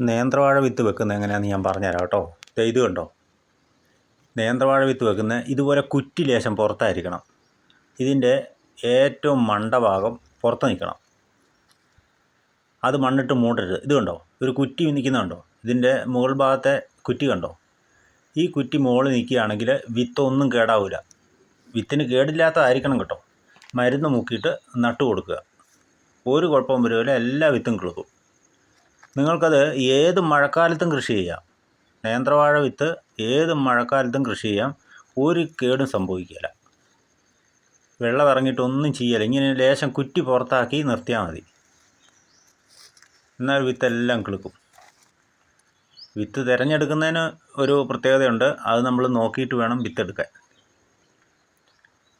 നേന്ത്രവാഴ വിത്ത് വെക്കുന്നത് എങ്ങനെയാണെന്ന് ഞാൻ പറഞ്ഞുതരാം കേട്ടോ. ഇത് കണ്ടോ? നേന്ത്രവാഴ വിത്ത് വെക്കുന്ന ഇതുപോലെ കുറ്റി ലേശം പുറത്തായിരിക്കണം. ഇതിന്റെ ഏറ്റവും മണ്ടഭാഗം പുറത്ത് നിൽക്കണം. അത് മണ്ണിട്ട് മൂടരുത്. ഇത് കണ്ടോ? ഒരു കുറ്റി നിൽക്കുന്നുണ്ടോ ഇതിന്റെ മുകൾ ഭാഗത്തെ കുറ്റി കണ്ടോ? ഈ കുറ്റി മുകളിൽ നിൽക്കുകയാണെങ്കിൽ വിത്തൊന്നും കേടാവില്ല വിത്തിന് കേടില്ലാത്തതായിരിക്കണം കേട്ടോ. മരുന്ന് മുക്കിയിട്ട് നട്ടു കൊടുക്കുക ഒരു കുഴപ്പവും വരുമല്ലോ എല്ലാ വിത്തും കിളുക്കും. നിങ്ങൾക്കത് ഏത് മഴക്കാലത്തും കൃഷി ചെയ്യാം. നേന്ത്രവാഴ വിത്ത് ഏത് മഴക്കാലത്തും കൃഷി ചെയ്യാം. ഒരു കേടും സംഭവിക്കില്ല വെള്ളം ഇറങ്ങിയിട്ടൊന്നും ചെയ്യല ഇങ്ങനെ ലേശം കുറ്റി പുറത്താക്കി നിർത്തിയാൽ മതി. എന്നാൽ വിത്തെല്ലാം കിളുക്കും. വിത്ത് തിരഞ്ഞെടുക്കുന്നതിന് ഒരു പ്രത്യേകതയുണ്ട്. അത് നമ്മൾ നോക്കിയിട്ട് വേണം വിത്തെടുക്കാൻ.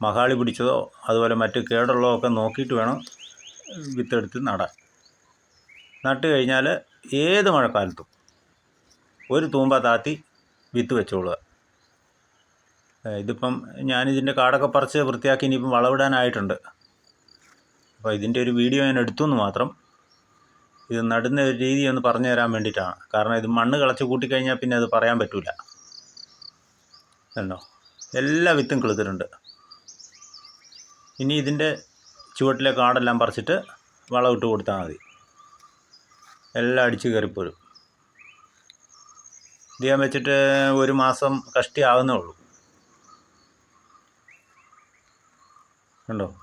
മഹാളി പിടിച്ചതോ അതുപോലെ മറ്റ് കേടുള്ളതോ ഒക്കെ നോക്കിയിട്ട് വേണം വിത്തെടുത്ത് നടാൻ. നട്ട് കഴിഞ്ഞാൽ ഏത് മഴക്കാലത്തും ഒരു തൂമ്പ താത്തി വിത്ത് വെച്ചോളുക. ഇതിപ്പം ഞാനിതിന്റെ കാടൊക്കെ പറിച്ച് വൃത്തിയാക്കി ഇനിയിപ്പം വളവിടാനായിട്ടുണ്ട്. അപ്പോൾ ഇതിന്റെ ഒരു വീഡിയോ ഞാൻ എടുത്തു എന്ന് മാത്രം ഇത് നടുന്ന ഒരു രീതി ഒന്ന് പറഞ്ഞു തരാൻ വേണ്ടിയിട്ടാണ്. കാരണം ഇത് മണ്ണ് കളച്ച് കൂട്ടിക്കഴിഞ്ഞാൽ പിന്നെ അത് പറയാൻ പറ്റില്ല കണ്ടോ? എല്ലാ വിത്തും കിളുത്തിട്ടുണ്ട്. ഇനി ഇതിന്റെ ചുവട്ടിലെ കാടെല്ലാം പറിച്ചിട്ട് വളമിട്ട് കൊടുത്താൽ മതി. എല്ലാം അടിച്ച് കയറിപ്പോരും. ഇത് ഞാൻ വെച്ചിട്ട് ഒരു മാസം കഷ്ടി ആവുന്നേ ഉള്ളൂ. കണ്ടോ?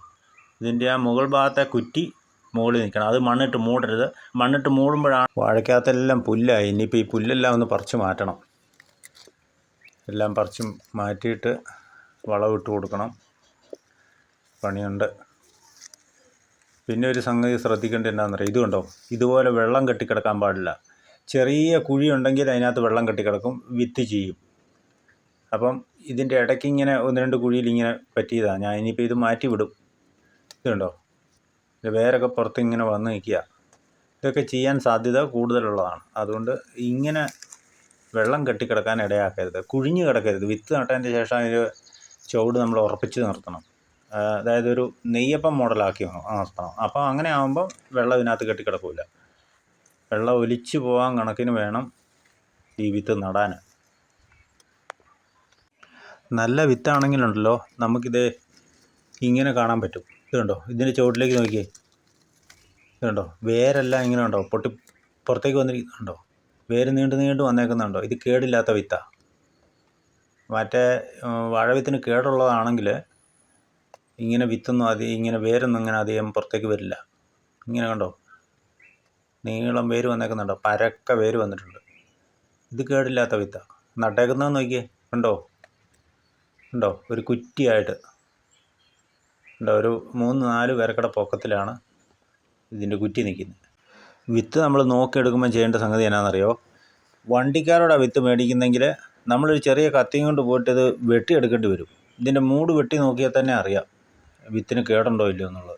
ഇതിന്റെ ആ മുകൾ ഭാഗത്തെ കുറ്റി മുകളിൽ നിൽക്കണം. അത് മണ്ണിട്ട് മൂടരുത്. മണ്ണിട്ട് മൂടുമ്പോഴാണ് വാഴയ്ക്കകത്തെല്ലാം പുല്ലായി. ഇനിയിപ്പോൾ ഈ പുല്ലെല്ലാം ഒന്ന് പറിച്ചു മാറ്റണം. എല്ലാം പറിച്ചും മാറ്റിയിട്ട് വളമിട്ട് കൊടുക്കണം. പണിയുണ്ട്. പിന്നെ ഒരു സംഗതി ശ്രദ്ധിക്കേണ്ടത് എന്താണെന്നറിയാം ഇത് കണ്ടോ? ഇതുപോലെ വെള്ളം കെട്ടിക്കിടക്കാൻ പാടില്ല. ചെറിയ കുഴി ഉണ്ടെങ്കിൽ അതിനകത്ത് വെള്ളം കെട്ടിക്കിടക്കും വിത്ത് ചെയ്യും. അപ്പം ഇതിന്റെ ഇടയ്ക്ക് ഇങ്ങനെ ഒന്ന് രണ്ട് കുഴിയിൽ ഇങ്ങനെ പറ്റിയതാണ് ഞാൻ ഇനിയിപ്പോൾ ഇത് മാറ്റി വിടും ഇത് കണ്ടോ? ഇത് വേരൊക്കെ പുറത്ത് ഇങ്ങനെ വന്ന് നിൽക്കുക. ഇതൊക്കെ ചെയ്യാൻ സാധ്യത കൂടുതലുള്ളതാണ്. അതുകൊണ്ട് ഇങ്ങനെ വെള്ളം കെട്ടിക്കിടക്കാൻ ഇടയാക്കരുത്. കുഴിഞ്ഞു കിടക്കരുത്. വിത്ത് നട്ടതിന്റെ ശേഷം അതിന്റെ ചുവട് നമ്മൾ ഉറപ്പിച്ച് നിർത്തണം. അതായത് ഒരു നെയ്യപ്പം മോഡലാക്കി നിർത്തണം. അപ്പോൾ അങ്ങനെ ആകുമ്പോൾ വെള്ളം ഇതിനകത്ത് കെട്ടിക്കിടക്കില്ല വെള്ളം ഒലിച്ച് പോകാൻ കണക്കിന് വേണം ഈ വിത്ത് നടാൻ. നല്ല വിത്താണെങ്കിലുണ്ടല്ലോ നമുക്കിത് ഇങ്ങനെ കാണാൻ പറ്റും. ഇതുണ്ടോ ഇതിന്റെ ചുവട്ടിലേക്ക് നോക്കിയേ. ഇതുണ്ടോ വേരെല്ലാം ഇങ്ങനെ ഉണ്ടോ പൊട്ടി പുറത്തേക്ക് വന്നിരിക്കുന്നുണ്ടോ വേര് നീണ്ടു നീണ്ടു വന്നേക്കുന്നുണ്ടോ? ഇത് കേടില്ലാത്ത വിത്താണ് മറ്റേ വാഴവിത്തിന് കേടുള്ളതാണെങ്കിൽ ഇങ്ങനെ വിത്തൊന്നും അധികം ഇങ്ങനെ വേരൊന്നും ഇങ്ങനെ അധികം പുറത്തേക്ക് വരില്ല. ഇങ്ങനെ കണ്ടോ? നീളം വേര് വന്നേക്കുന്നുണ്ടോ? പരക്ക വേര് വന്നിട്ടുണ്ട്. ഇത് കേടില്ലാത്ത വിത്ത. നട്ടേക്കുന്നത് നോക്കിയേ. ഉണ്ടോ ഉണ്ടോ ഒരു കുറ്റിയായിട്ട്. ഉണ്ടോ ഒരു മൂന്ന് നാല് പേരക്കട പൊക്കത്തിലാണ് ഇതിന്റെ കുറ്റി നിൽക്കുന്നത്. വിത്ത് നമ്മൾ നോക്കിയെടുക്കുമ്പോൾ ചെയ്യേണ്ട സംഗതി എന്നാണെന്നറിയോ വണ്ടിക്കാരോടാ വിത്ത് മേടിക്കുന്നെങ്കിൽ നമ്മളൊരു ചെറിയ കത്തിയും കൊണ്ട് പോയിട്ട് ഇത് വെട്ടിയെടുക്കേണ്ടി വരും. ഇതിന്റെ മൂട് വെട്ടി നോക്കിയാൽ തന്നെ അറിയാം. വിത്തിന് കേടുണ്ടോ ഇല്ലയോ എന്നുള്ളത്.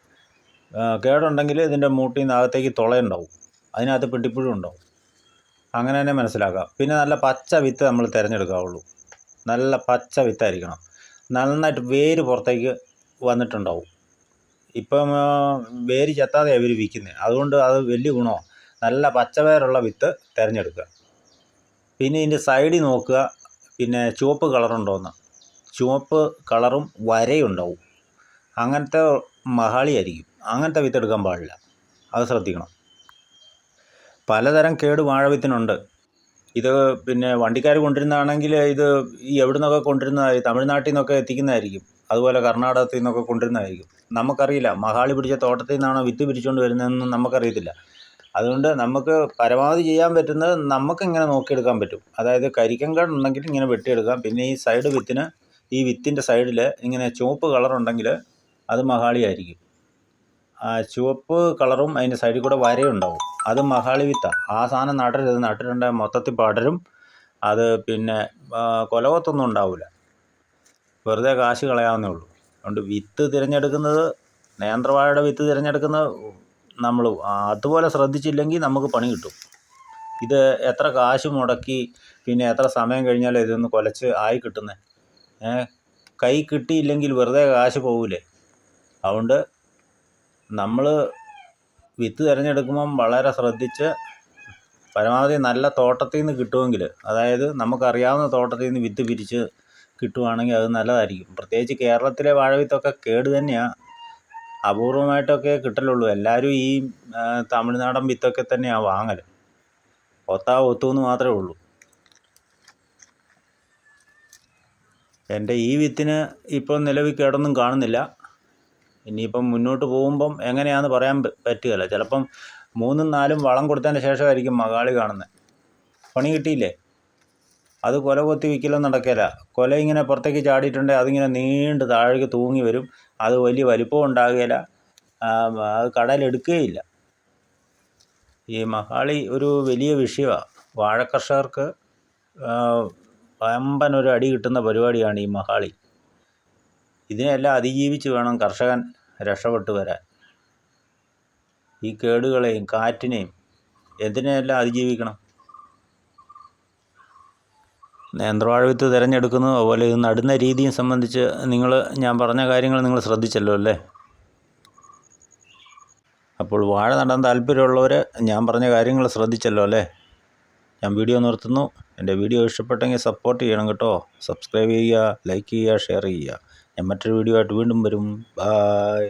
കേടുണ്ടെങ്കിൽ ഇതിന്റെ മൂട്ടിൽ നിന്ന് അകത്തേക്ക് തുളയുണ്ടാവും. അതിനകത്ത് പിടിപ്പുഴും ഉണ്ടാവും. അങ്ങനെ തന്നെ മനസ്സിലാക്കാം. പിന്നെ നല്ല പച്ച വിത്ത് നമ്മൾ തിരഞ്ഞെടുക്കാവുള്ളൂ. നല്ല പച്ച വിത്തായിരിക്കണം. നന്നായിട്ട് വേര് പുറത്തേക്ക് വന്നിട്ടുണ്ടാവും. ഇപ്പം വേര് ചെത്താതെയാണ് അവർ വിൽക്കുന്നത് അതുകൊണ്ട് അത് വലിയ ഗുണമാണ് നല്ല പച്ചവേരുള്ള വിത്ത് തിരഞ്ഞെടുക്കുക. പിന്നെ ഇതിന്റെ സൈഡിൽ നോക്കുക. പിന്നെ ചുവപ്പ് കളറുണ്ടോയെന്ന് ചുവപ്പ് കളറും വരയുണ്ടാവും. അങ്ങനത്തെ മഹാളിയായിരിക്കും. അങ്ങനത്തെ വിത്തെടുക്കാൻ പാടില്ല. അത് ശ്രദ്ധിക്കണം. പലതരം കേട് വാഴവിത്തിനുണ്ട് ഇത് പിന്നെ വണ്ടിക്കാർ കൊണ്ടുവരുന്നതാണെങ്കിൽ ഇത് ഈ എവിടെ നിന്നൊക്കെ കൊണ്ടുവരുന്നതായി തമിഴ്നാട്ടിൽ നിന്നൊക്കെ എത്തിക്കുന്നതായിരിക്കും. അതുപോലെ കർണാടകത്തിൽ നിന്നൊക്കെ കൊണ്ടുവരുന്നതായിരിക്കും. നമുക്കറിയില്ല. മഹാളി പിടിച്ച തോട്ടത്തിൽ നിന്നാണോ വിത്ത് പിരിച്ചുകൊണ്ട് വരുന്നതെന്ന് നമുക്കറിയത്തില്ല. അതുകൊണ്ട് നമുക്ക് പരമാവധി ചെയ്യാൻ പറ്റുന്നത് നമുക്ക് നമുക്കിങ്ങനെ നോക്കിയെടുക്കാൻ പറ്റും. അതായത് കരിക്കങ്കാട് ഉണ്ടെങ്കിൽ ഇങ്ങനെ വെട്ടിയെടുക്കാം. പിന്നെ ഈ സൈഡ് വിത്തിന് ഈ വിത്തിന്റെ സൈഡിൽ ഇങ്ങനെ ചുവപ്പ് കളറുണ്ടെങ്കിൽ അത് ആ ചുവപ്പ് കളറും അതിന്റെ സൈഡിൽ കൂടെ വരയും ഉണ്ടാവും അത് മഹാളി വിത്ത. ആ സാധനം നടരുത്. നട്ടിട്ടുണ്ടെങ്കിൽ മൊത്തത്തിൽ പടരും. അത് പിന്നെ കൊലവത്തൊന്നും ഉണ്ടാവില്ല വെറുതെ കാശ് കളയാവുന്നേ ഉള്ളൂ. അതുകൊണ്ട് വിത്ത് തിരഞ്ഞെടുക്കുന്നത് നേന്ത്രവാഴയുടെ വിത്ത് തിരഞ്ഞെടുക്കുന്ന നമ്മൾ അതുപോലെ ശ്രദ്ധിച്ചില്ലെങ്കിൽ നമുക്ക് പണി കിട്ടും. ഇത് എത്ര കാശ് മുടക്കി പിന്നെ എത്ര സമയം കഴിഞ്ഞാൽ ഇതൊന്ന് കൊലച്ച് ആയി കിട്ടുന്നത് കൈ കിട്ടിയില്ലെങ്കിൽ വെറുതെ കാശ് പോകൂലേ അതുകൊണ്ട് നമ്മൾ വിത്ത് തിരഞ്ഞെടുക്കുമ്പം വളരെ ശ്രദ്ധിച്ച് പരമാവധി നല്ല തോട്ടത്തിൽ നിന്ന് കിട്ടുമെങ്കിൽ അതായത് നമുക്കറിയാവുന്ന തോട്ടത്തിൽ നിന്ന് വിത്ത് പിരിച്ച് കിട്ടുവാണെങ്കിൽ അത് നല്ലതായിരിക്കും. പ്രത്യേകിച്ച് കേരളത്തിലെ വാഴവിത്തൊക്കെ കേട് തന്നെയാണ് അപൂർവമായിട്ടൊക്കെ കിട്ടലുള്ളൂ. എല്ലാവരും ഈ തമിഴ്നാടൻ വിത്തൊക്കെ തന്നെയാണ് വാങ്ങൽ ഒത്താ ഒത്തു എന്ന് മാത്രമേ ഉള്ളൂ. എന്റെ ഈ വിത്തിന് ഇപ്പോൾ നിലവിൽ കേടൊന്നും കാണുന്നില്ല. ഇനിയിപ്പം മുന്നോട്ട് പോകുമ്പം എങ്ങനെയാന്ന് പറയാൻ പറ്റുകയില്ല. ചിലപ്പം മൂന്നും നാലും വളം കൊടുത്തതിന് ശേഷമായിരിക്കും മകാളി കാണുന്നത് പണി കിട്ടിയില്ലേ? അത് കൊല കൊത്തി വിൽക്കലൊന്നും നടക്കില്ല കൊല ഇങ്ങനെ പുറത്തേക്ക് ചാടിയിട്ടുണ്ടെങ്കിൽ അതിങ്ങനെ നീണ്ട് താഴേക്ക് തൂങ്ങി വരും. അത് വലിയ വലിപ്പം ഉണ്ടാകുകയില്ല. അത് കടലെടുക്കുകയില്ല. ഈ മഹാളി ഒരു വലിയ വിഷയമാണ് വാഴക്കർഷകർക്ക് കർഷകർക്ക് ഒരു അടി കിട്ടുന്ന പരിപാടിയാണ് ഈ മഹാളി ഇതിനെല്ലാം അതിജീവിച്ച് വേണം കർഷകൻ രക്ഷപ്പെട്ടു വരാൻ. ഈ കേടുകളെയും കാറ്റിനെയും എന്തിനെയെല്ലാം അതിജീവിക്കണം? നേന്ത്രവാഴ വിത്ത് തിരഞ്ഞെടുക്കുന്നു. അതുപോലെ ഇത് നടുന്ന രീതിയും സംബന്ധിച്ച് നിങ്ങൾ ഞാൻ പറഞ്ഞ കാര്യങ്ങൾ നിങ്ങൾ ശ്രദ്ധിച്ചല്ലോ അല്ലേ? അപ്പോൾ വാഴ നടാൻ താല്പര്യമുള്ളവർ ഞാൻ പറഞ്ഞ കാര്യങ്ങൾ ശ്രദ്ധിച്ചല്ലോ അല്ലേ? ഞാൻ വീഡിയോ നിർത്തുന്നു. എന്റെ വീഡിയോ ഇഷ്ടപ്പെട്ടെങ്കിൽ സപ്പോർട്ട് ചെയ്യണം കേട്ടോ. സബ്സ്ക്രൈബ് ചെയ്യുക ലൈക്ക് ചെയ്യുക ഷെയർ ചെയ്യുക. ഞാൻ മറ്റൊരു വീഡിയോ ആയിട്ട് വീണ്ടും വരും. ബായ്